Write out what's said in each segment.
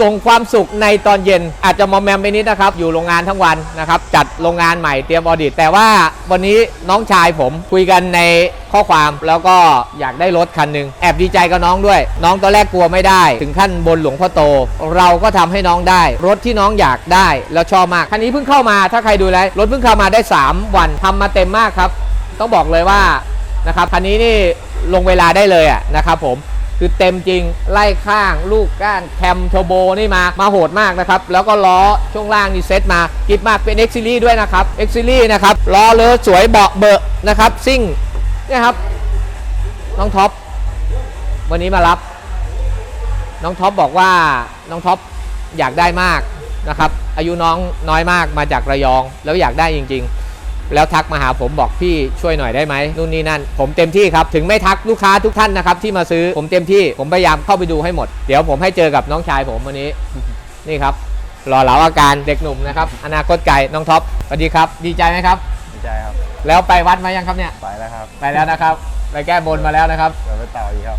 ส่งความสุขในตอนเย็น อาจจะมอมแมมไปนิดนะครับ อยู่โรงงานทั้งวันนะครับ จัดโรงงานใหม่เตรียมออดิต แต่ว่าวันนี้น้องชายผมคุยกันในข้อความแล้วก็อยากได้รถคันหนึ่งแอบดีใจกับน้องด้วย น้องตอนแรกกลัวไม่ได้ ถึงขั้นบนหลวงพ่อโต เราก็ทำให้น้องได้ รถที่น้องอยากได้แล้วชอบมากคันนี้เพิ่งเข้ามาถ้าใครดูแลรถเพิ่งเข้ามาได้ 3 วันทำมาเต็มมากครับ ต้องบอกเลยว่านะครับคันนี้นี่ลงเวลาได้เลยอะนะครับผม คือเต็มจริงไล่ข้างลูกก้านแคมเทอร์โบนี่มามาโหดมากนะครับ แล้วก็ล้อช่วงล่างนี่เซ็ตมากิบมากเป็น X Series ด้วยนะครับ X Series นะครับล้อเลอสวยเบาะเบอะนะครับซิ่งเนี่ยครับน้องท็อปวันนี้มารับ น้องท็อปบอกว่าน้องท็อปอยากได้มากนะครับอายุน้องน้อยมากมาจากระยองแล้วอยากได้จริง ๆ แล้วทักมาหาผมบอกพี่ช่วยหน่อยได้ไหมนู่นนี่นั่น ผมเต็มที่ครับ ถึงไม่ทักลูกค้าทุกท่านนะครับที่มาซื้อผมเต็มที่ผมพยายามเข้าไปดูให้หมด เดี๋ยวผมให้เจอกับน้องชายผมวันนี้ นี่ครับหล่อเหลาอาการเด็กหนุ่มนะครับอนาคตไกลน้องท็อปสวัสดีครับ ดีใจไหมครับ ดีใจครับ แล้วไปวัดมายังครับเนี่ยไปแล้วครับไปแล้วนะครับไปแก้บนมาแล้วนะครับ เดี๋ยวไปต่ออีกครับ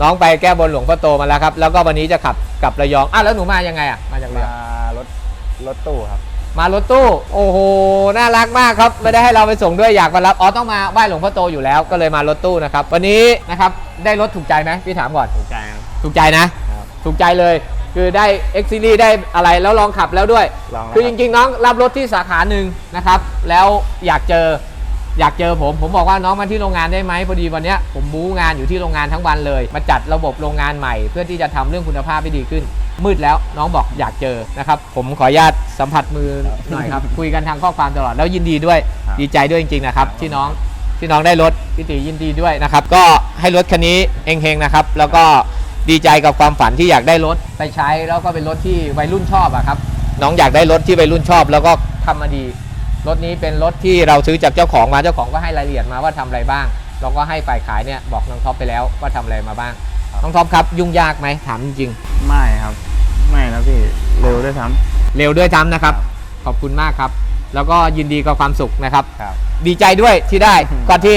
น้องไปแก้บนหลวงพ่อโตมาแล้วครับ แล้วก็วันนี้จะขับกลับระยองอะแล้วหนูมายังไงอะมาจากระมายองรถรถตู้ครับ มารถตู้ โอ้โห น่ารักมากครับ ไม่ได้ให้เราไปส่งด้วยอยากมารับ อ๋อ ต้องมาไหว้หลวงพ่อโตอยู่แล้ว ก็เลยมารถตู้นะครับ วันนี้นะครับ ได้รถถูกใจไหมพี่ถามก่อน ถูกใจครับ ถูกใจนะครับถูกใจเลย คือได้ X Series ได้อะไร แล้วลองขับแล้วด้วย ลองแล้วคือคจรับ ริงๆ น้องรับรถที่สาขาหนึ่งนะครับ แล้วอยากเจอ อยากเจอผม ผมบอกว่าน้องมาที่โรงงานได้ไหมพอดีวันเนี้ยผมบู๊งานอยู่ที่โรงงานทั้งวันเลย มาจัดระบบโรงงานใหม่ เพื่อที่จะทำเรื่องคุณภาพให้ดีขึ้น มืดแล้วน้องบอกอยากเจอนะครับ ผมขออนุญาตสัมผัสมือหน่อยครับ คุยกันทางข้อความตลอดแล้วยินดีด้วยครับดีใจด้วยจริงๆนะครับที่น้องที่น้องได้รถพี่ติยินดีด้วยนะครับ ก็ให้รถคันนี้เฮงๆนะครับ แล้วก็ดีใจกับความฝันที่อยากได้รถไปใช้แล้วก็เป็นรถที่วัยรุ่นชอบอะครับ น้องอยากได้รถที่วัยรุ่นชอบ แล้วก็ทำมาดี รถนี้เป็นรถที่เราซื้อจากเจ้าของมาเจ้าของก็ให้รายละเอียดมาว่าทำอะไรบ้าง เราก็ให้ฝ่ายขายเนี่ยบอกน้องท็อปไปแล้วว่าทำอะไรมาบ้างครับน้องท็อปครับยุ่งยากไหมถามจริงไม่ครับไม่นะพี่เร็วด้วยซ้ๆเร็วด้วยจ้ำนะครับ ขอบคุณมากครับ แล้วก็ยินดีกับความสุขนะครับำครับดีใจด้วยที่ได้ก่อนที่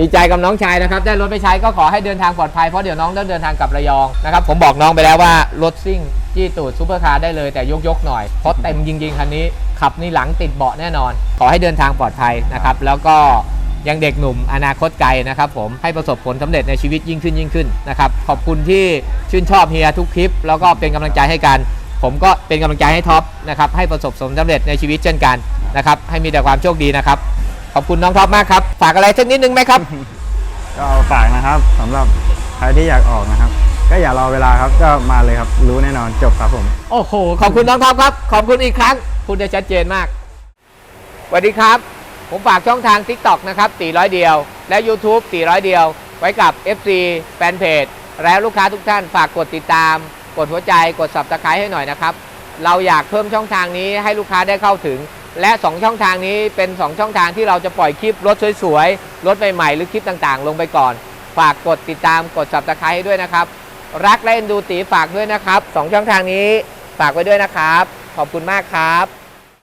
ดีใจกับน้องชายนะครับ ได้รถไปใช้ก็ขอให้เดินทางปลอดภัยเพราะเดี๋ยวน้องต้องเดินทางกลับระยองนะครับ ผมบอกน้องไปแล้วว่ารถซิ่งจี้ตูดซูเปอร์คาร์ได้เลยแต่ยกยกหน่อยเพราะเต็มจริงๆคันนี้ ขับนี่หลังติดเบาะแน่นอน ขอให้เดินทางปลอดภัยนะครับ แล้วก็ยังเด็กหนุ่มอนาคตไกลนะครับผมให้ประสบผลสำเร็จในชีวิตยิ่งขึ้นยิ่งขึ้นนะครับขอบคุณที่ชื่นชอบเฮียทุกคลิป แล้วก็เป็นกำลังใจให้กัน ผมก็เป็นกำลังใจให้ท็อปนะครับให้ประสบผลสำเร็จในชีวิตเช่นกันนะครับให้มีแต่ความโชคดีนะครับ ขอบคุณน้องท็อปมากครับ ฝากอะไรสักนิดนึงไหมครับ ก็เอาฝากนะครับสำหรับใครที่อยากออกนะครับ ก็อย่ารอเวลาครับก็มาเลยครับรู้แน่นอนจบครับผม โอ้โห ขอบคุณน้องท็อปครับ ขอบคุณอีกครั้ง คุณได้ชัดเจนมากสวัสดีครับ ผมฝากช่องทาง TikTok นะครับตีร้อยเดียว และ YouTube ตีร้อยเดียว ไว้กับ FC แฟนเพจแล้วลูกค้าทุกท่านฝากกดติดตาม กดหัวใจกด Subscribe ให้หน่อยนะครับ เราอยากเพิ่มช่องทางนี้ให้ลูกค้าได้เข้าถึง และ 2 ช่องทางนี้เป็น 2 ช่องทางที่เราจะปล่อยคลิปรถสวยๆ รถใหม่ๆ หรือคลิปต่างๆ ลงไปก่อน ฝากกดติดตามกด Subscribe ให้ด้วยนะครับ รักและเอ็นดูตีฝากด้วยนะครับ 2 ช่องทางนี้ฝากไว้ด้วยนะครับ ขอบคุณมากครับ